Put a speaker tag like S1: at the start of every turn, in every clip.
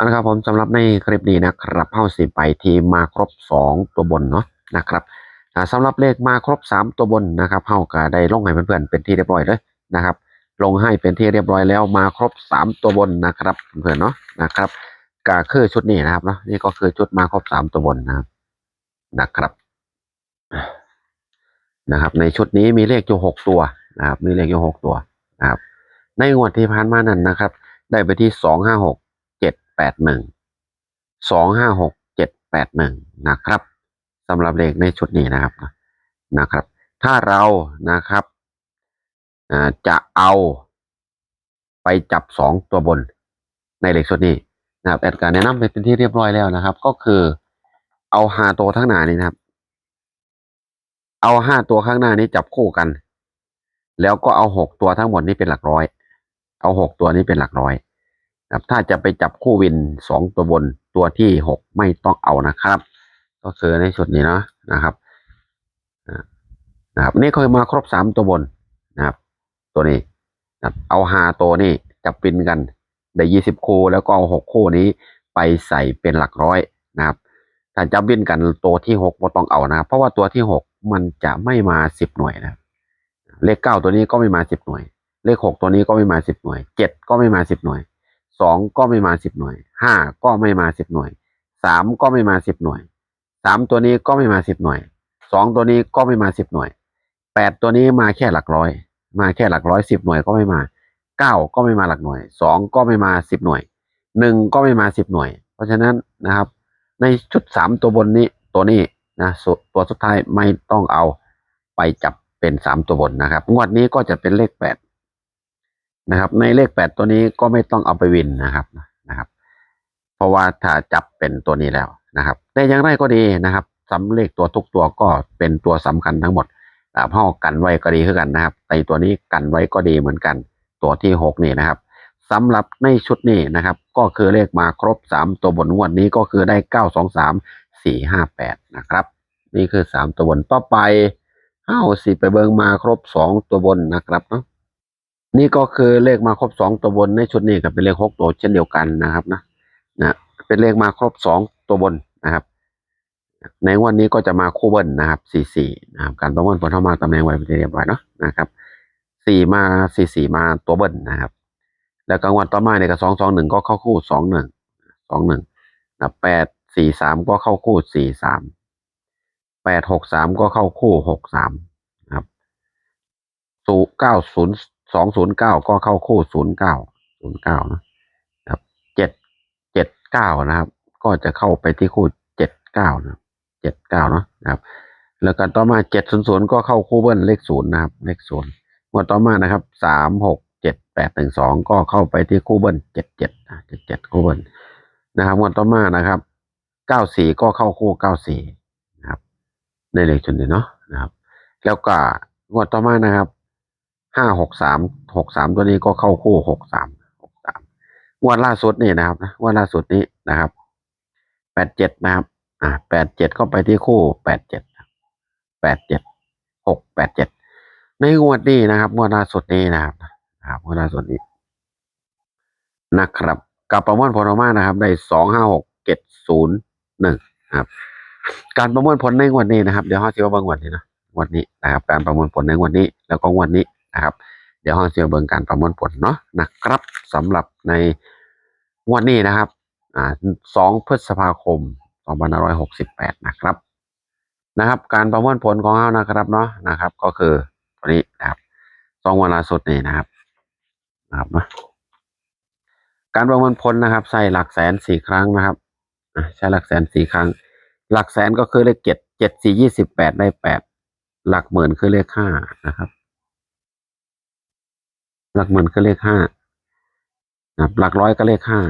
S1: เอาละครับผมสำหรับในคลิปนี้นะครับเข้าสิไปที่มาครบสองตัวบนเนาะนะครับอ่าสำหรับเลขมาครบสามตัวบนนะครับเข้าก็ได้ลงให้เพื่อนๆเป็นที่เรียบร้อยเลยนะครับ ลงให้เป็นที่เรียบร้อยแล้วมาครบสามตัวบนนะครับเพื่อนๆเนาะนะครับก็คือชุดนี้นะครับเนาะนี่ก็คือชุดมาครบสามตัวบนนะครับนะครับนะครับ ในชุดนี้มีเลขอยู่หกตัวนะครับ มีเลขอยู่หกตัวนะครับ ในงวดที่ผ่านมานั้นนะครับ ได้ไปที่สองห้าหก แปดหนึ่งสองห้าหกเจ็ดแปดหนึ่งนะครับสำหรับเลขในชุดนี้นะครับนะครับ ถ้าเรานะครับจะเอาไปจับสองตัวบนในเลขชุดนี้นะครับแอดการแนะนำไปเป็นที่เรียบร้อยแล้วนะครับ ก็คือเอาหาตัวทั้างหน้านี้นะครับ เอาห้าตัวข้างหน้านี้จับคู่กัน แล้วก็เอาหกตัวทั้งหมดนี้เป็นหลักร้อย เอาหกตัวนี้เป็นหลักร้อย ครับถ้าจะไปจับคู่วินสองตัวบนตัวที่หกไม่ต้องเอานะครับ ก็คือในชุดนี้เนาะนะครับนะครับนี่เคยมาครบสามตัวบนนะครับ ตัวนี้นะเอาหาตัวนี้จับปินกันได้ยี่สิบคู่แล้วก็เอาหกคู่นี้ไปใส่เป็นหลักร้อยนะครับถ้าจับบินกันตัวที่หกก็ต้องเอานะเพราะว่าตัวที่หกมันจะไม่มาสิบหน่วยนะเลขเก้าตัวนี้ก็ไม่มาสิบหน่วย เลขหกตัวนี้ก็ไม่มาสิบหน่วยเจ็ดก็ไม่มาสิบหน่วย สองก็ไม่มาสิบหน่วยห้าก็ไม่มาสิบหน่วยสามก็ไม่มาสิบหน่วยสามตัวนี้ก็ไม่มาสิบหน่วยสองตัวนี้ก็ไม่มาสิบหน่วยแปดตัวนี้มาแค่หลักร้อย มาแค่หลักร้อยสิบหน่วยก็ไม่มาเก้าก็ไม่มาหลักหน่วยสองก็ไม่มาสิบหน่วยหนึ่งก็ไม่มาสิบหน่วย เพราะฉะนั้นนะครับ ในชุดสามตัวบนนี้ตัวนี้นะตัวสุดท้ายไม่ต้องเอาไปจับเป็นสามตัวบนนะครับ งวดนี้ก็จะเป็นเลขแปด นะครับ ในเลขแปดตัวนี้ก็ไม่ต้องเอาไปวินนะครับนะครับ เพราะว่าถ้าจับเป็นตัวนี้แล้วนะครับ แต่อย่างไรก็ดีนะครับสำเลขตัวทุกตัวก็เป็นตัวสำคัญทั้งหมดพ่อกันไว้ก็ดีขึ้นกันนะครับแต่ตัวนี้กันไว้ก็ดีเหมือนกัน ตัวที่หกนี่นะครับสำหรับในชุดนี้นะครับ ก็คือเลขมาครบสามตัวบนงวดนี้ก็คือได้เก้าสองสามสี่ห้าแปดนะครับ นี่คือสามตัวบนต่อไปเอ้าสิไปเบิงมาครบสองตัวบนนะครับเนาะ นี่ก็คือเลขมาครบสองตัวบนในชุดนี้ก็เป็นเลขหกตัวเช่นเดียวกันนะครับนะนะเป็นเลขมาครบสองตัวบนนะครับ ในวันนี้ก็จะมาคู่เบิ้ลนะครับสี่สี่นะครับการประมวลผลเข้ามาตำแหน่งไว้เป็นเรียบร้อยเนาะนะครับสี่มาสี่สี่มาตัวเบิ้ลนะครับ แล้วกลางวันต่อมาเนี่ยก็สองสองหนึ่งก็เข้าคู่สองหนึ่งสองหนึ่งนะแปดสี่สามก็เข้าคู่สี่สามแปดหกสามก็เข้าคู่หกสามนะครับศูเก้าศูนย์ สองศูนย์เก้าก็เข้าคู่ศูนย์เก้าศูนย์เก้านะครับเจ็ดเจ็ดเก้านะครับ ก็จะเข้าไปที่คู่เจ็ดเก้านะเจ็ดเก้าเนาะนะครับ แล้วก็ต่อมาเจ็ดศูนย์ศูนย์ก็เข้าคู่เบิ้ลเลขศูนย์นะครับ เลขศูนย์งวดต่อมานะครับสามหกเจ็ดแปดหนึ่งสองก็เข้าไปที่คู่เบิ้ลเจ็ดเจ็ดเจ็ดเจ็ดคู่เบิ้ลนะครับงวดต่อมานะครับเก้าสี่ก็เข้าคู่เก้าสี่นะครับ ในเลขชุดนี้เนาะนะครับ แล้วก็งวดต่อมานะครับ ห้าหกสามหกสามตัวนี้ก็เข้าคู่หกสามหกสามงวดล่าสุดนี่นะครับนะงวดล่าสุดนี้นะครับแปดเจ็ดนะครับ อ่าแปดเจ็ดก็ไปที่คู่แปดเจ็ดแปดเจ็ดหกแปดเจ็ดในงวดนี้นะครับงวดล่าสุดนี้นะครับนะครับงวดล่าสุดนี้นะครับกับประมวลผลออกมานะครับ ได้สองห้าหกเจ็ดศูนย์หนึ่งครับ การประมวลผลในงวดนี้นะครับ เดี๋ยวห้องเสียเบิ้งวดนี้นะงวดนี้นะครับ การประมวลผลในงวดนี้ แล้วก็งวดนี้ นะครับ เดี๋ยวห้องเสียเบิงการประมวลผลเนาะนะครับสำหรับในงวดนี้นะครับอ่าสองพฤษภาคมสองพันห้าร้อยหกสิบแปดนะครับนะครับ การประมวลผลของเรานะครับเนาะนะครับ ก็คือตัวนี้นะครับสองวันล่าสุดนี่นะครับนะครับเนาะการประมวลผลนะครับ ใส่หลักแสนสี่ครั้งนะครับใช้หลักแสนสี่ครั้ง หลักแสนก็คือเลขเจ็ดเจ็ดสี่ยี่สิบแปดได้แปดหลักหมื่นคือเลขห้านะครับ หลักหมื่นคือเลขห้านะครับหลักร้อยก็เลขห้า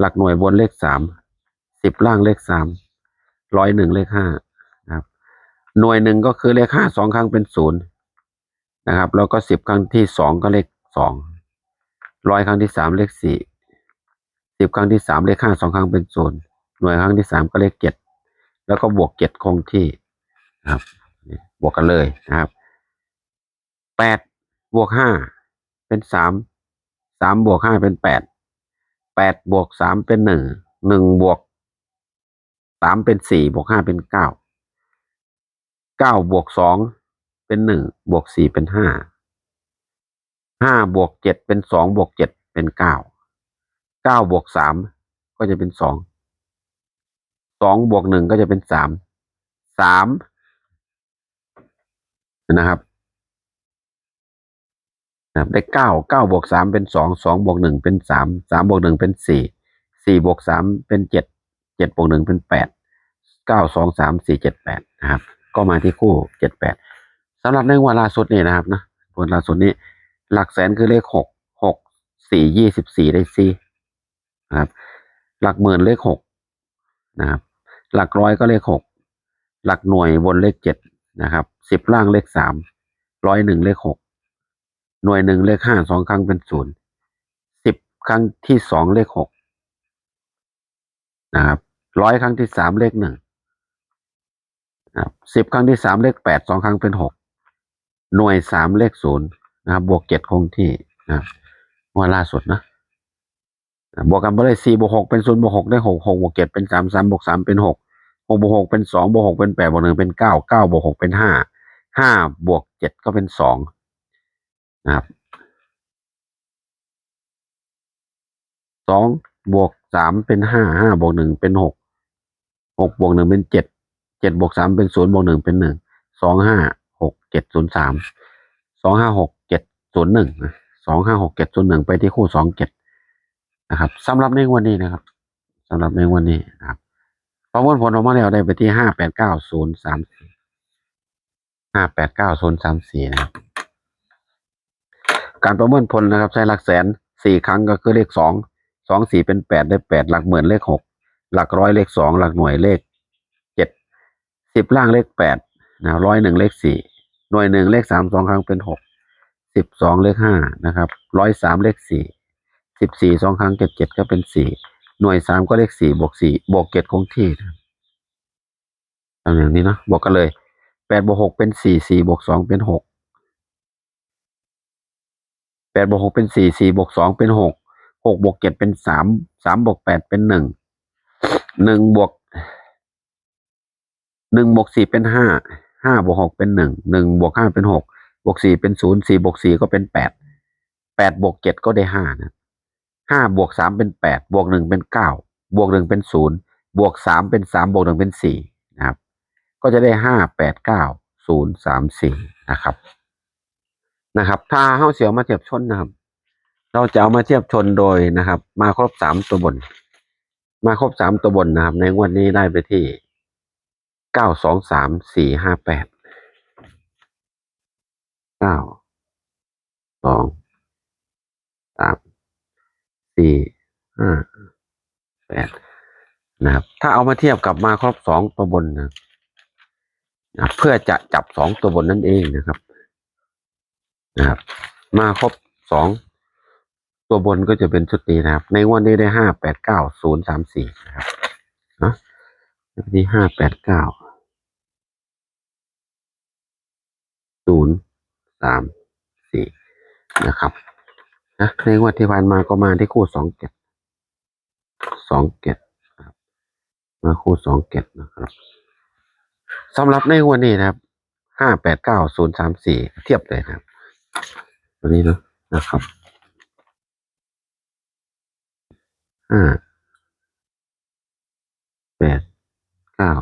S1: หลักหน่วยบนเลขสามสิบล่างเลขสามร้อยหนึ่งเลขห้านะครับ หน่วยหนึ่งก็คือเลขห้าสองครั้งเป็นศูนย์นะครับ แล้วก็สิบครั้งที่สองก็เลขสองร้อยครั้งที่สามเลขสี่สิบครั้งที่สามเลขห้าสองครั้งเป็นศูนย์หน่วยครั้งที่สามก็เลขเจ็ดแล้วก็บวกเจ็ดคงที่นะครับ บวกกันเลยนะครับแปด บวกห้าเป็นสามสามบวกห้าเป็นแปดแปดบวกสามเป็นหนึ่งหนึ่งบวกสามเป็นสี่บวกห้าเป็นเก้าเก้าบวกสองเป็นหนึ่งบวกสี่เป็นห้าห้าบวกเจ็ดเป็นสองบวกเจ็ดเป็นเก้าเก้าบวกสามก็จะเป็นสองสองบวกหนึ่งก็จะเป็นสามสามนะครับ นะครับได้เก้าเก้าบวกสามเป็นสองสองบวกหนึ่งเป็นสามสามบวกหนึ่งเป็นสี่สี่บวกสามเป็นเจ็ดเจ็ดบวกหนึ่งเป็นแปดเก้าสองสามสี่เจ็ดแปดนะครับ ก็มาที่คู่เจ็ดแปดสำหรับในวันล่าสุดนี่นะครับนะวันล่าสุดนี้หลักแสนคือเลขหกหกสี่ยี่สิบสี่ได้สี่นะครับ หลักหมื่นเลขหกนะครับ หลักร้อยก็เลขหกหลักหน่วยบนเลขเจ็ดนะครับสิบล่างเลขสามร้อยหนึ่งเลขหก หน่วยหนึ่งเลขห้าสองครั้งเป็นศูนย์สิบครั้งที่สองเลขหกนะครับร้อยครั้งที่สามเลขหนึ่งนะครับสิบครั้งที่สามเลขแปดสองครั้งเป็นหกหน่วยสามเลขศูนย์นะครับ บวกเจ็ดคงที่นะครับวันล่าสุดนะบวกกันไปเลยสี่บวกหกเป็นศูนย์บวกหกได้หกหกบวกเจ็ดเป็นสามสามบวกสามเป็นหกหกบวกหกเป็นสองบวกหกเป็นแปดบวกหนึ่งเป็นเก้าเก้าบวกหกเป็นห้าห้าบวกเจ็ดก็เป็นสอง นะครับสองบวกสามเป็นห้าห้าบวกหนึ่งเป็นหกหกบวกหนึ่งเป็นเจ็ดเจ็ดบวกสามเป็นศูนย์บวกหนึ่งเป็นหนึ่งสองห้าหกเจ็ดศูนย์สามสองห้าหกเจ็ดศูนย์หนึ่งสองห้าหกเจ็ดศูนย์หนึ่งไปที่คู่สองเจ็ดนะครับสำหรับในวันนี้นะครับสำหรับในวันนี้นะครับประมวลผลออกมาแล้วได้ไปที่ห้าแปดเก้าศูนย์สามสี่ห้าแปดเก้าศูนย์สามสี่นะครับ การประเมินผลนะครับ ใช้หลักแสนสี่ครั้งก็คือเลขสองสองสี่เป็นแปดได้แปดหลักหมื่นเลขหกหลักร้อยเลขสองหลักหน่วยเลขเจ็ดสิบล่างเลขแปดนะร้อยหนึ่งเลขสี่หน่วยหนึ่งเลขสามสองครั้งเป็นหกสิบสองเลขห้านะครับร้อยสามเลขสี่สิบสี่สองครั้งเจ็ดเจ็ดก็เป็นสี่หน่วยสามก็เลขสี่บวกสี่บวกเจ็ดคงที่ทำอย่างนี้เนาะบวกกันเลยแปดบวกหกเป็นสี่สี่บวกสองเป็นหก แปดบวกหกเป็นสี่สี่บวกสองเป็นหกหกบวกเจ็ดเป็นสามสามบวกแปดเป็นหนึ่งหนึ่งบวกหนึ่งบวกสี่เป็นห้าห้าบวกหกเป็นหนึ่งหนึ่งบวกห้าเป็นหกบวกสี่เป็นศูนย์สี่บวกสี่ก็เป็นแปดแปดบวกเจ็ดก็ได้ห้านะห้าบวกสามเป็นแปดบวกหนึ่งเป็นเก้าบวกหนึ่งเป็นศูนย์บวกสามเป็นสามบวกหนึ่งเป็นสี่นะครับ ก็จะได้ห้าแปดเก้าศูนย์สามสี่นะครับ นะครับ ถ้าเฮาเสียวมาเทียบชนนะครับ เราจะเอามาเทียบชนโดยนะครับ มาครบสามตัวบน มาครบสามตัวบนนะครับ ในงวันนี้ได้ไปที่เก้าสองสามสี่ห้าแปดเก้าสองสามสี่ห้าแปดนะครับ ถ้าเอามาเทียบกับมาครบสองตัวบนนะเพื่อจะจับสองตัวบนนั่นเองนะครับ นะครับ มาครบสองตัวบนก็จะเป็นชุดนี้นะครับ ในวันนี้ได้ห้าแปดเก้าศูนย์สามสี่นะครับนะที่ห้าแปดเก้าศูนย์สามสี่นะครับนะในงวดที่ผ่านมาก็มาที่คู่สองเก็ดสองเก็ดครับมาคู่สองเก็ดนะครับสำหรับในงวดนี้นะครับห้าแปดเก้าศูนย์สามสี่เทียบเลยครับ ตัวนี้เนาะนะครับห้าแปดเก้า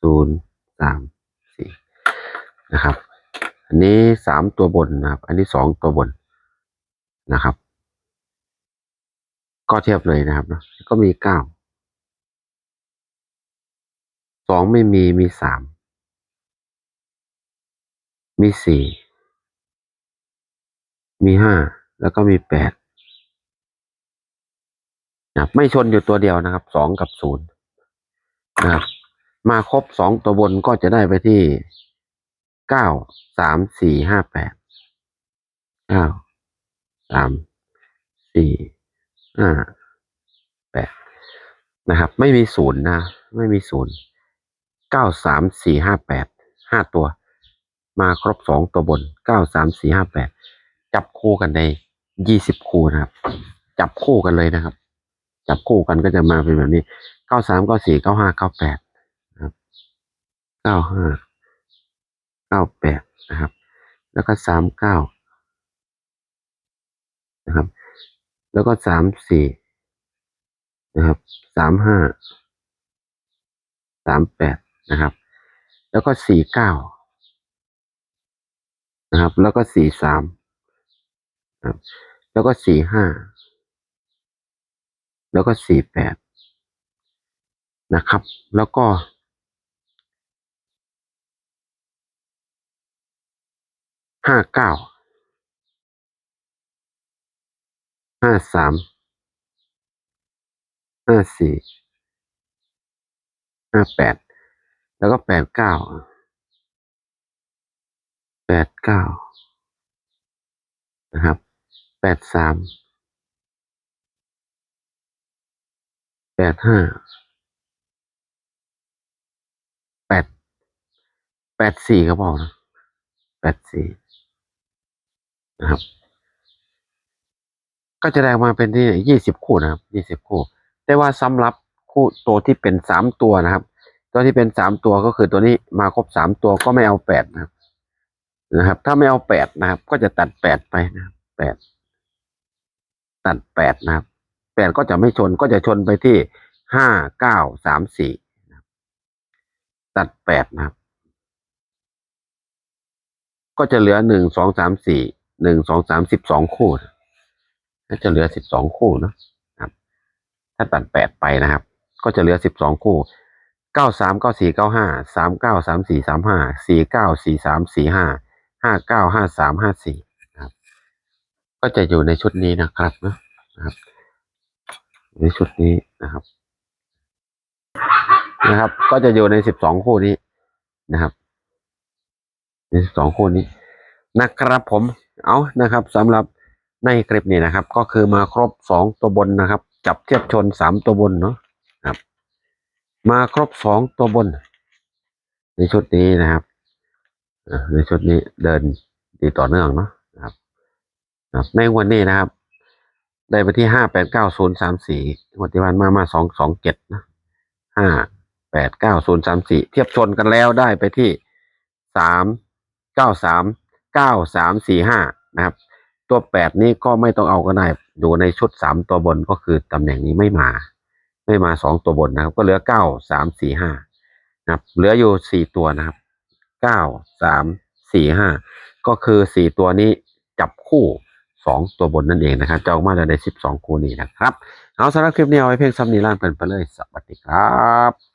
S1: ศูนย์สามสี่นะครับ อันนี้สามตัวบนนะครับ อันนี้สองตัวบนนะครับ ก็เทียบเลยนะครับนะก็มีเก้าสองไม่มีมีสามมีสี่ มีห้าแล้วก็มีแปดนะไม่ชนอยู่ตัวเดียวนะครับสองกับศูนย์นะครับ มาครบสองตัวบนก็จะได้ไปที่เก้าสามสี่ห้าแปดเก้าสามสี่ห้าแปดนะครับ ไม่มีศูนย์นะ ไม่มีศูนย์เก้าสามสี่ห้าแปดห้าตัว มาครบสองตัวบนเก้าสามสี่ห้าแปด จับคู่กันในยี่สิบคู่นะครับ จับคู่กันเลยนะครับ จับคู่กันก็จะมาเป็นแบบนี้เก้าสามเก้าสี่เก้าห้าเก้าแปดนะครับเก้าห้าเก้าแปดนะครับ แล้วก็สามเก้านะครับ แล้วก็สามสี่นะครับสามห้าสามแปดนะครับ แล้วก็สี่เก้านะครับ แล้วก็สี่สาม แล้วก็สี่ห้า แล้วก็สี่แปดนะครับ แล้วก็ ห้าเก้า ห้าสาม ห้าสี่ ห้าแปด แล้วก็แปดเก้า แปดเก้านะครับ แปดสามแปดห้าแปดแปดสี่ก็บอกนะแปดสี่นะครับ ก็จะได้มาเป็นที่ยี่สิบคู่นะครับยี่สิบคู่ แต่ว่าสำหรับคู่ตัวที่เป็นสามตัวนะครับ ตัวที่เป็นสามตัวก็คือตัวนี้มาครบสามตัวก็ไม่เอาแปดนะครับนะครับ ถ้าไม่เอาแปดนะครับ ก็จะตัดแปดไปนะครับแปด ตัดแปดนะครับแปดก็จะไม่ชนก็จะชนไปที่ห้าเก้าสามสี่ตัดแปดนะครับ ก็จะเหลือหนึ่งสองสามสี่หนึ่งสองสามสิบสองคู่ก็จะเหลือสิบสองคู่นะครับ ถ้าตัดแปดไปนะครับ ก็จะเหลือสิบสองคู่เก้าสามเก้าสี่เก้าห้าสามเก้าสามสี่สามห้าสี่เก้าสี่สามสี่ห้าห้าเก้าห้าสามห้าสี่ ก็จะอยู่ในชุดนี้นะครับนะนะครับ ในชุดนี้นะครับ นะครับ ก็จะอยู่ในสิบสองคู่นี้นะครับ ในสิบสองคู่นี้นะครับผมเอานะครับสำหรับในคลิปนี้นะครับ ก็คือมาครบสองตัวบนนะครับ จับเทียบชนสามตัวบนเนาะครับ มาครบสองตัวบน ในชุดนี้นะครับในชุดนี้เดินดีต่อเนื่องเนาะนะครับ ครับในวันนี้นะครับ ได้ไปที่ห้าแปดเก้าศูนย์สามสี่วันที่วันมามาสองสองเจ็ดนะห้าแปดเก้าศูนย์สามสี่เทียบชนกันแล้วได้ไปที่สามเก้าสามเก้าสามสี่ห้านะครับ ตัวแปดนี้ก็ไม่ต้องเอาก็ได้อยู่ในชุดสามตัวบนก็คือตำแหน่งนี้ไม่มา ไม่มาสองตัวบนนะครับ ก็เหลือเก้าสามสี่ห้านะครับ เหลืออยู่สี่ตัวนะครับเก้าสามสี่ห้าก็คือสี่ตัวนี้จับคู่ สองตัวบนนั่นเองนะครับจะออกมาในสิบสองคู่นี้นะครับ เอาสำหรับคลิปนี้เอาไว้เพียงซ้ำนี้ล่างเป็นไปเลย สวัสดีครับ